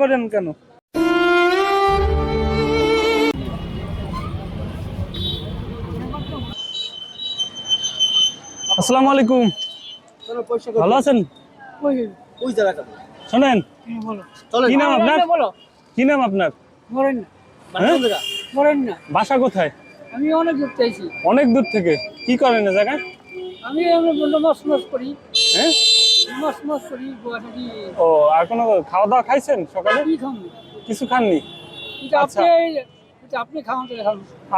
করেন কেন? আসসালামু আলাইকুম। ভালো আছেন? শোনেন। কি নাম আপনার? কি নাম আপনার? বাসা কোথায়? আমি অনেক দূর চাইছি অনেক দূর থেকে। কি করেন জায়গায়? আমি মাছ মাছ করি। হ্যাঁ? ও আর কোনো খাওয়া দাওয়া খাইছেন সকালে? কিছু খাননি? আচ্ছা। আপনি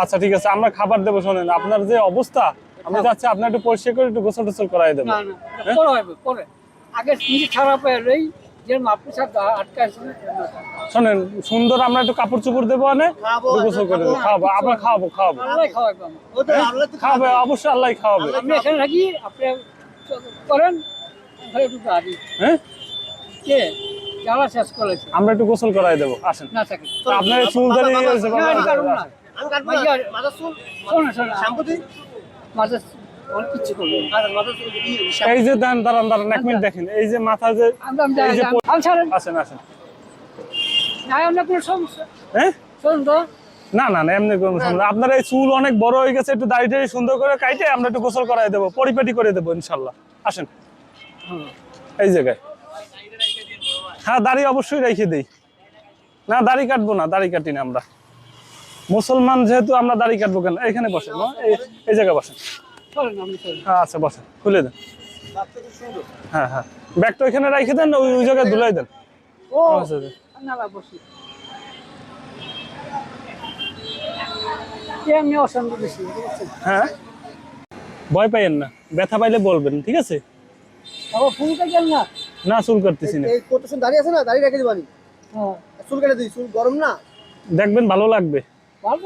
আচ্ছা ঠিক আছে আমরা খাবার দেবো শোনেন। আপনার যে অবস্থা আমি চাচ্ছি আপনার একটু পরিষ্কার করে একটু গোসল টোসল করাই দেবো। না না এটা পরে আগে নিজে খারাপ হয়ে আপনি শোনেন সুন্দর আমরা একটু কাপড় চোপড় দেবো গোসল করে দেবো। খাওয়াবো আমরা খাওয়াবো খাওয়াবো। আমার। খাওয়াবে অবশ্যই আল্লাহ খাওয়াবে। আপনি এখানে থাকি আপনি করেন। হ্যাঁ? কে? জ্বালা শেষ করেছে। আমরা একটু গোসল করাই দেবো আসেন। না থাকে আপনার এই চুল দাঁড়িয়ে গেছে এই যে দাঁড়ান দাঁড়ান দাঁড়ান এক মিনিট দেখেন। এই যে মাথা যে আসেন আসেন। হ্যাঁ? না না না এমনি কোনো সমস্যা না। আপনার এই চুল অনেক বড় হয়ে গেছে একটু দাড়ি সুন্দর করে কাইটে আমরা একটু গোসল করাই দেবো পরিপাটি করে দেবো ইনশাল্লাহ। আসেন। এই জায়গায় হ্যাঁ দাড়ি অবশ্যই রেখে দেই। না দাড়ি কাটবো না দাড়ি কাটি না আমরা। মুসলমান যেহেতু আমরা দাড়ি কাটবো কেন? এখানে বসেন এই জায়গায় বসেন। হ্যাঁ আচ্ছা বসেন খুলে দেন। হ্যাঁ হ্যাঁ ব্যাগটা ওইখানে রেখে দেন ওই ওই জায়গায় ধুলাই দেন। ও আচ্ছা, আচ্ছা। হ্যাঁ? ভয় পাইয়েন না ব্যথা পাইলে বলবেন ঠিক আছে? না? না চুল কাটতেছি না। এই কত দাঁড়িয়ে আছে না? দাঁড়িয়ে রেখে দিবানি। হ্যাঁ। চুল কেটে দিই চুল গরম না? দেখবেন ভালো লাগবে। ভালো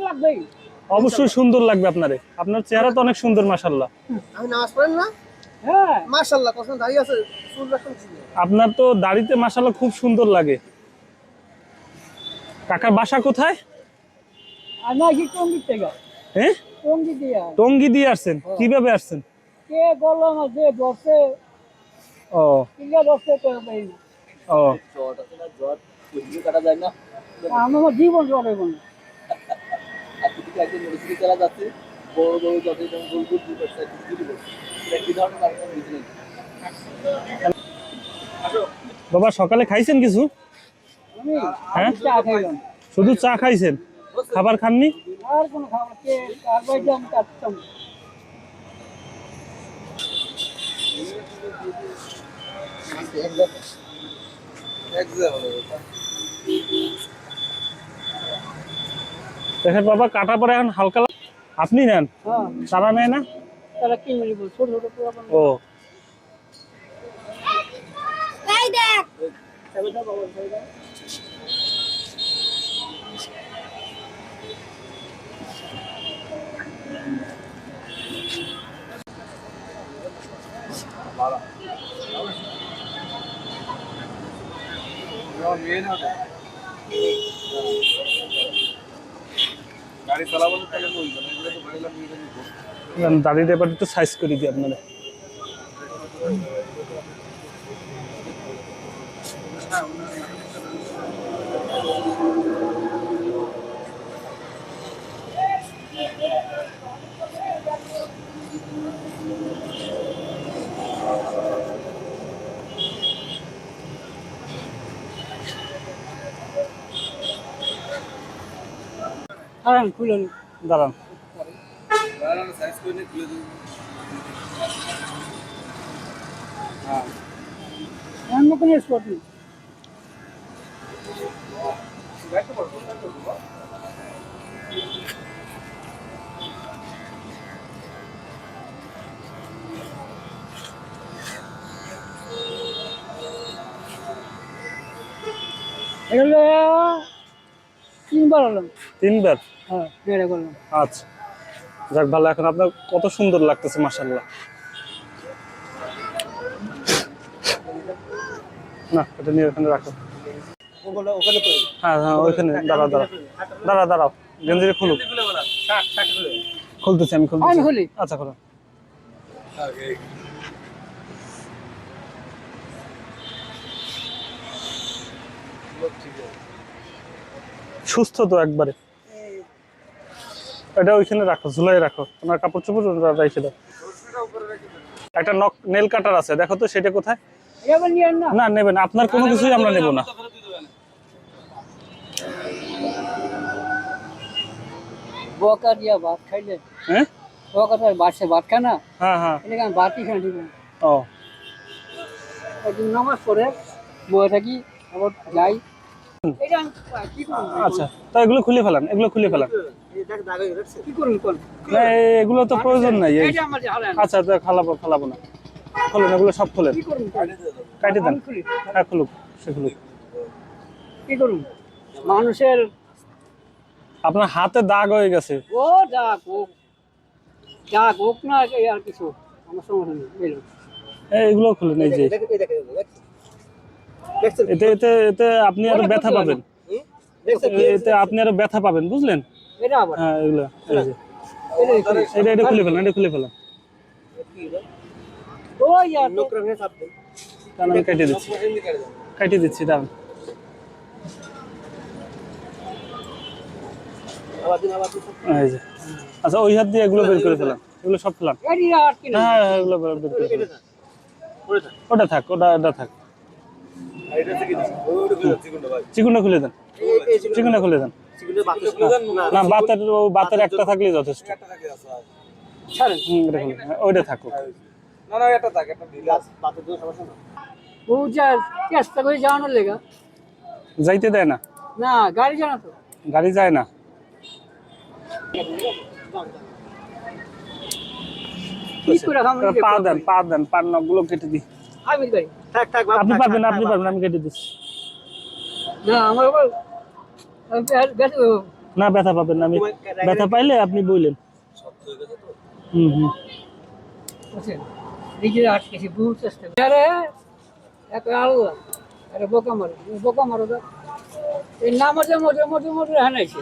অবশ্যই সুন্দর লাগবে আপনারে। আপনার চেহারা তো অনেক সুন্দর মাসাল্লাহ আমি নামাজ পড়েন না? হ্যাঁ। মাশাআল্লাহ কত দাঁড়িয়ে আছে চুল রাখতে আপনার তো দাড়িতে মাসাল্লাহ খুব সুন্দর লাগে। কাকার বাসা কোথায়? আর না কি টঙ্গি থেকে। হ্যাঁ? টঙ্গি দিয়া টঙ্গি দিয়ে আসছেন। কীভাবে আসছেন? কে বলল আমার যে দশে ও। করে জ্বর আমার জীবন চালা যাচ্ছে বড় বড় গোল গোল এটা কি ধরনের কারণ বুঝলেন বাবা সকালে খাইছেন কিছু? হ্যাঁ? শুধু চা খাইছেন? খাবার খাননি? আর কোনো খাবার কে আর বাইরে আমি দেখেন বাবা কাটা পরে এখন হালকা আপনি নেন। হ্যাঁ। তারা নেয় না? কি মিলিব ছোট ছোট পোলাপান ও। চাবিটা পাবো চাবিটা গাড়ি চালাবো তাহলে বলবেন এগুলো তো বাড়ি লাগিয়ে দেবো দাড়িটা এবার একটু সাইজ করে দিই আপনারা। দাঁড়ান সাইজ করে নিয়ে খুলে দেবো অন্য কোনো স্পট নেই। এগুলো তিনবার হলাম তিনবার? হ্যাঁ বেড়ে করলাম আচ্ছা। যাক ভালো এখন আপনার কত সুন্দর লাগতেছে মাসাল্লাহ না এটা নিয়ে ওখানে রাখো। হ্যাঁ হ্যাঁ ওইখানে দাঁড়াও দাঁড়াও। দাঁড়া দাঁড়াও খুলুক। খুলে খুলতেছি আমি আমি খুলতেছি আচ্ছা খুলো। ঠিক আছে সুস্থ তো একবারে। এটা ওইখানে রাখো ঝুলাই রাখো। তোমার কাপড় চোপড় ওটা রেখে দাও। একটা নক নেল কাটার আছে দেখো তো সেটা কোথায়? না নেবেন আপনার কোনো কিছুই আমরা নেব না। বকা দিয়া ভাত খাইলে। হ্যাঁ? বকা বাসে ভাত খায় না। হ্যাঁ হ্যাঁ। এটাকে আমি ভাতই খাই দিব। ও। একদিন নামাজ পড়ে বয়ে থাকি আবার যাই। আচ্ছা তো এগুলো খুলে ফেলান এগুলো খুলে ফেলান। এগুলো তো প্রয়োজন নাই আচ্ছা খালাবো খালাবো না। খোলেন এগুলো সব খোলেন? কাটি দেন। হ্যাঁ খুলুক সে খুলুক। কি করুন? মানুষের আপনার হাতে দাগ হয়ে গেছে। ও যাক হোক। যাক হোক না আর কিছু। আমার সমস্যা নেই বুঝলেন? এই এগুলো খুলেন এই যে। এতে এতে এতে আপনি আরও ব্যথা পাবেন। এতে আপনি আরও ব্যথা পাবেন বুঝলেন? হ্যাঁ এগুলো এই যে। এটাই করি। এটা এটা খুলে ফেলেন এটা খুলে ফেলেন। ও ইয়ার তো- কারণ আমি কেটে দিচ্ছি। কেটে দিচ্ছি দাঁড়ান। আচ্ছা ওই হাত দিয়ে এগুলো বের করে ফেলাম এগুলো সব না? হ্যাঁ হ্যাঁ, এগুলো বের বের করে ফেলান। ওটা থাক ওটা ওটা থাক। চিকুনটা খুলে দেন। চিকুনটা খুলে দেন। না বাতের ও বাতের একটা থাকলেই যথেষ্ট। এটা হ্যাঁ, ওইটা থাকুক। ও যা চেষ্টা করে যাওয়ানোর লেগা? যাইতে দেয় না। না গাড়ি জানা তো? গাড়ি যায় না। পা দেন পা দেন পার নখগুলো কেটে দিই। আমি গাড়ি আপনি পারবেন আপনি পারবেন আমি কেটে দিচ্ছি। না আমার আবার না ব্যথা পাবেন না আমি ব্যথা পাইলে আপনি বললেন হুম হুম। বুঝছেন আটকেছি বহু চেষ্টা আরে এক আল্লাহ আরে বোকা মারো বোকা মারো তো। এই নামাজে মজে মজে মজে হানাইছে।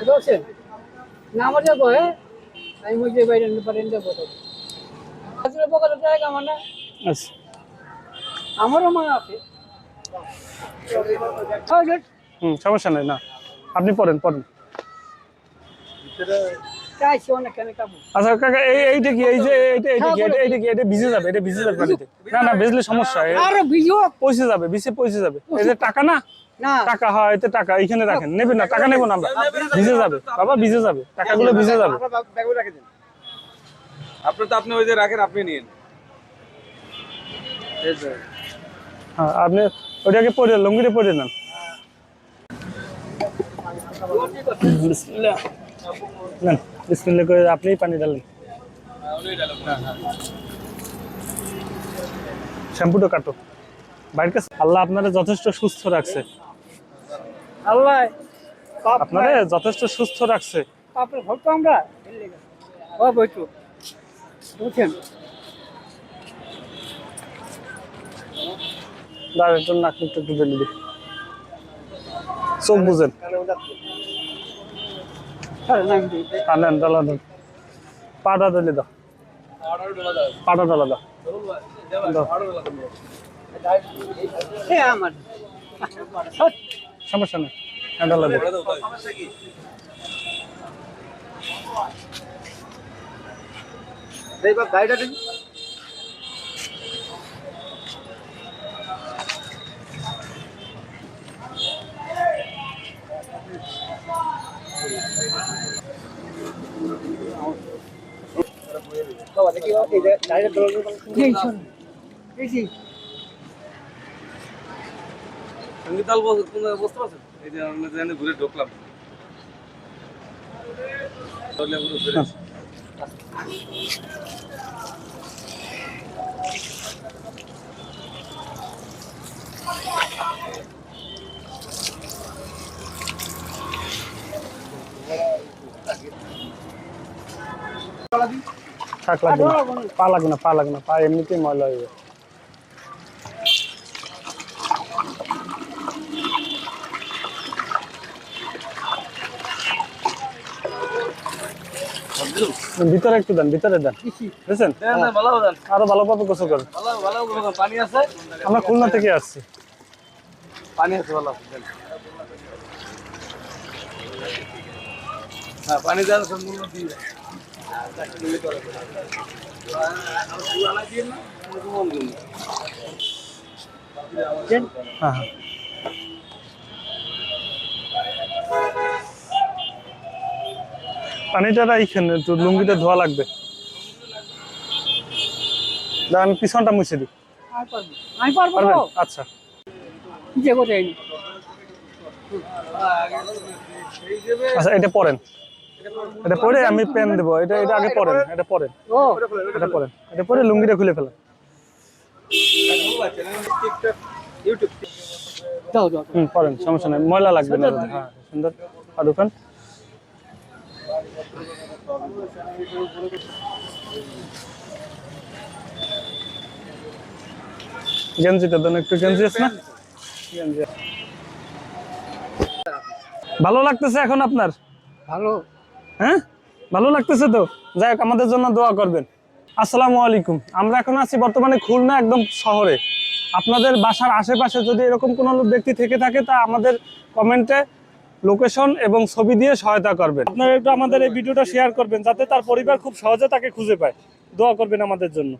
বুঝছেন নামাজে বয়ে আমি মজে বাইরে পারেন দেবো আসলে বোকা তো জায়গা আমার না। আচ্ছা। আমারও মা আছে। হ্যাঁ, হুম সমস্যা নেই না। আপনি পড়েন পড়েন। আচ্ছা কাকা এই এইটা কি এই যে এইটা এইটা কি এটা এইটা কি এটা ভিজে যাবে এটা ভিজে যাবে পানিতে না না ভিজলে সমস্যা এ- আরও পয়সে যাবে বিষে পয়সে যাবে। এই যে টাকা না? টাকা হয় এতে টাকা এইখানে রাখেন। নেবেন না টাকা নেব না আমরা। ভিজে যাবে। বাবা ভিজে যাবে। টাকাগুলো ভিজে যাবে। আপনি তো আপনি ওই যে রাখেন আপনি নিন হ্যাঁ আপনি ওইটাকে পরে লঙ্গিটা পরে নেন। বিসমিল্লাহ। করে আপনিই পানি ঢালেন। শ্যাম্পুটা কাটো। বাইরের কাছে আল্লাহ আপনারা যথেষ্ট সুস্থ রাখছে। আল্লাহ আপনারা যথেষ্ট সুস্থ রাখছে। ভক্ত আমরা। বুঝছেন দাঁড়ান একটু নাক মুখটা একটু ঢেলে দিই চোখ বুঝেন। আনেন ডালা দেন। পাটা দাও। পাটা ডালা দাও। সমস্যা নেই। হ্যাঁ ডালা দিন। গাড়িটা সঙ্গীতাল বুঝতে পারছেন এই যে আমরা ঘুরে ঢুকলাম। তাহলে পুরো থাক লাগবে না। পা লাগবে না পা লাগবে না পা এমনিতেই ময়লা হয়ে ভিতরে একটু দেন ভিতরে দেন। বুঝছেন আরও ভালোভাবে গোসল করেন। আমরা খুলনা থেকে আসছি। পানি আছে ভালো আছে হ্যাঁ পানি দেওয়ার সম্পূর্ণ দিয়ে হ্যাঁ হ্যাঁ পানিটা এইখানে একটু লুঙ্গিটা ধোয়া লাগবে। আমি পিছনটা মুছে দিই। আমি পারব আচ্ছা। যে কোথায়। আচ্ছা এটা পড়েন এটা পরে আমি পেন দেবো। এটা এটা আগে পড়েন এটা ও। এটা পড়েন এটা পরে লুঙ্গিটা খুলে হুম পড়েন সমস্যা নেই। ময়লা লাগবে না। হ্যাঁ সুন্দর। আর ঢুকান গেঞ্জিটা দেন একটু গেঞ্জি আছে না? ভালো লাগতেছে এখন আপনার? ভালো। হ্যাঁ? ভালো লাগতেছে তো? যাই হোক, আমাদের জন্য দোয়া করবেন। আসসালামু আলাইকুম। আমরা এখন আছি বর্তমানে খুলনা একদম শহরে। আপনাদের বাসার আশেপাশে যদি এরকম কোনো ব্যক্তি থেকে থাকে, তা আমাদের কমেন্টে লোকেশন এবং ছবি দিয়ে সহায়তা করবেন। আপনারা একটু আমাদের এই ভিডিওটা শেয়ার করবেন, যাতে তার পরিবার খুব সহজে তাকে খুঁজে পায়। দোয়া করবেন আমাদের জন্য।